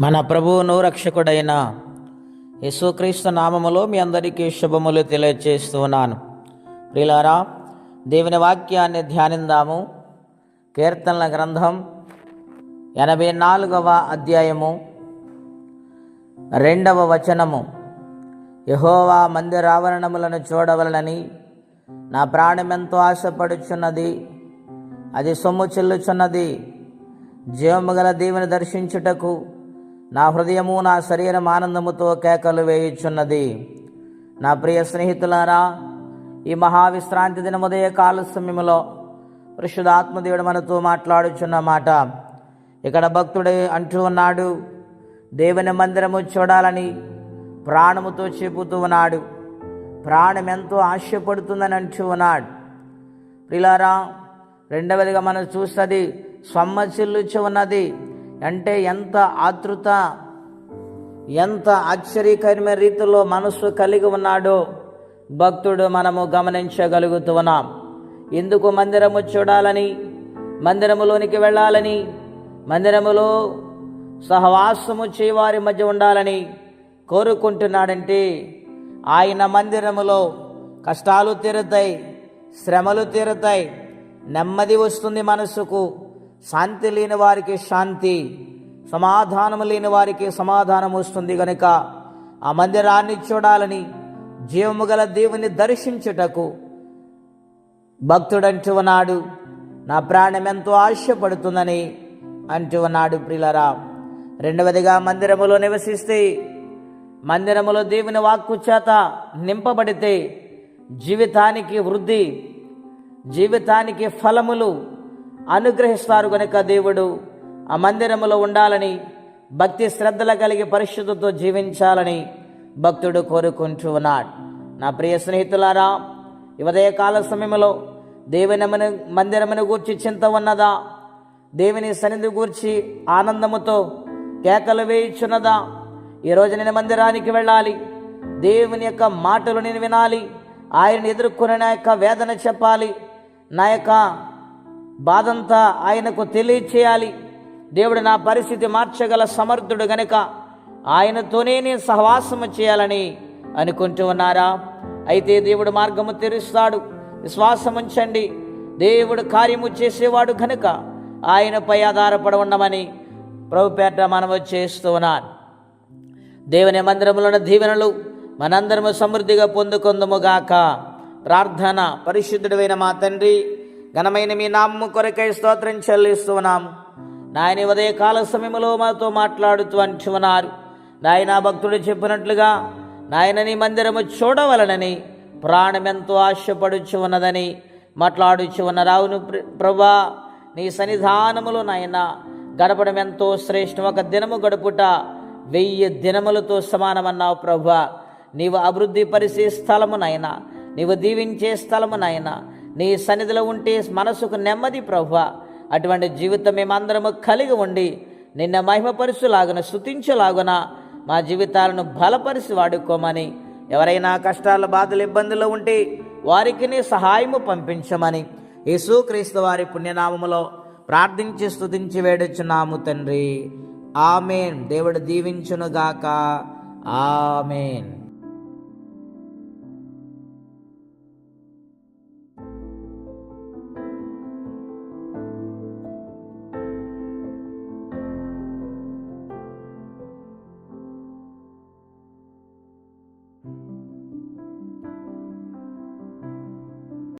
మన ప్రభువును రక్షకుడైన యేసుక్రీస్తు నామములో మీ అందరికీ శుభములు తెలియజేస్తున్నాను ప్రిలారా దేవుని వాక్యాన్ని ధ్యానిందాము. కీర్తనల గ్రంథం ఎనభై నాలుగవ అధ్యాయము రెండవ వచనము. యహోవా మందిరావరణములను చూడవలనని నా ప్రాణమెంతో ఆశపడుచున్నది అది సొమ్ము చెల్లుచున్నది. జీవము గల దేవుని దర్శించుటకు నా హృదయము నా శరీరం ఆనందముతో కేకలు వేయుచున్నది. నా ప్రియ స్నేహితులారా ఈ మహావిశ్రాంతి దిన ఉదయ కాల సమయంలో పరిశుధాత్మదేవుడు మనతో మాట్లాడుచున్న మాట. ఇక్కడ భక్తుడే అంటూ ఉన్నాడు దేవుని మందిరము చూడాలని ప్రాణముతో చెబుతూ ఉన్నాడు. ప్రాణం ఎంతో ఆశపడుతుందని అంటూ ఉన్నాడు. ప్రిలారా రెండవదిగా మనం చూస్తుంది సొమ్మచిల్లుచు ఉన్నది. అంటే ఎంత ఆతృత ఎంత ఆశ్చర్యకరమైన రీతిలో మనస్సు కలిగి ఉన్నాడో భక్తుడు మనము గమనించగలుగుతున్నాం ఎందుకు మందిరము చూడాలని మందిరములోనికి వెళ్ళాలని మందిరములో సహవాసము చేయవారి మధ్య ఉండాలని కోరుకుంటున్నాడంటే ఆయన మందిరములో కష్టాలు తీరుతాయి శ్రమలు తీరుతాయి నెమ్మది వస్తుంది మనసుకు శాంతి లేని వారికి శాంతి సమాధానము లేని వారికి సమాధానం వస్తుంది గనుక ఆ మందిరాన్ని చూడాలని జీవము గల దేవుని దర్శించుటకు భక్తుడంటూ ఉన్నాడు. నా ప్రాణం ఎంతో ఆశపడుతుందని అంటూ ఉన్నాడు ప్రిలరా రెండవదిగా మందిరములో నివసిస్తే మందిరములో దేవుని వాక్కు చేత నింపబడితే జీవితానికి వృద్ధి జీవితానికి ఫలములు అనుగ్రహిస్తారు గనుక దేవుడు ఆ మందిరములో ఉండాలని భక్తి శ్రద్ధల కలిగి పరిశుద్ధతో జీవించాలని భక్తుడు కోరుకుంటూ ఉన్నాడు. నా ప్రియ స్నేహితులారా ఈ ఉదయకాల సమయంలో దేవుని మన- మందిరమును గూర్చి చింత ఉన్నదా? దేవుని సన్నిధి గూర్చి ఆనందముతో కేకలు వేయుచున్నదా? ఈరోజు నేను మందిరానికి వెళ్ళాలి. దేవుని యొక్క మాటలు నేను వినాలి. ఆయన ఎదుర్కొని నా యొక్క వేదన చెప్పాలి. నా యొక్క బాధంతా ఆయనకు తెలియచేయాలి. దేవుడు నా పరిస్థితి మార్చగల సమర్థుడు గనుక ఆయనతోనే నేను సహవాసము చేయాలని అనుకుంటూ ఉన్నారా? అయితే దేవుడు మార్గము తెరుస్తాడు. విశ్వాసం ఉంచండి దేవుడు కార్యము చేసేవాడు కనుక ఆయనపై ఆధారపడి ఉండమని ప్రభుపేట మనము చేస్తూ ఉన్నాను. దేవుని మందిరములోని దీవెనలు మనందరము సమృద్ధిగా పొందుకొందుముగాక ప్రార్థన పరిశుద్ధుడైన మా తండ్రి ఘనమైన మీ నామము కొరకై స్తోత్రం చెల్లిస్తున్నాము నాయన ఉదయ కాల సమయంలో మాతో మాట్లాడుతూ అంటున్నారు నాయన భక్తుడు చెప్పినట్లుగా నాయన నీ మందిరము చూడవలనని ప్రాణమెంతో ఆశపడుచు ఉన్నదని మాట్లాడుచు ఉన్న రావును ప్రభా నీ సన్నిధానములో నాయన గడపడం ఎంతో శ్రేష్టం. ఒక దినము గడుపుట వెయ్యి దినములతో సమానమన్నావు ప్రభా. నీవు అభివృద్ధి పరిచే స్థలమునైనా నీవు దీవించే స్థలమునైనా నీ సన్నిధిలో ఉంటే మనసుకు నెమ్మది ప్రభు అటువంటి జీవితం మేమందరము కలిగి ఉండి నిన్న మహిమపరుచులాగున స్థుతించలాగున మా జీవితాలను బలపరిచి వాడుకోమని ఎవరైనా కష్టాల బాధలు ఇబ్బందులు ఉంటే వారికి నీ సహాయము పంపించమని యేసుక్రీస్తు వారి పుణ్యనామములో ప్రార్థించి స్తుతించి వేడుచున్నాము తండ్రి. ఆమెన్. దేవుడు దీవించునుగాక. ఆమెన్.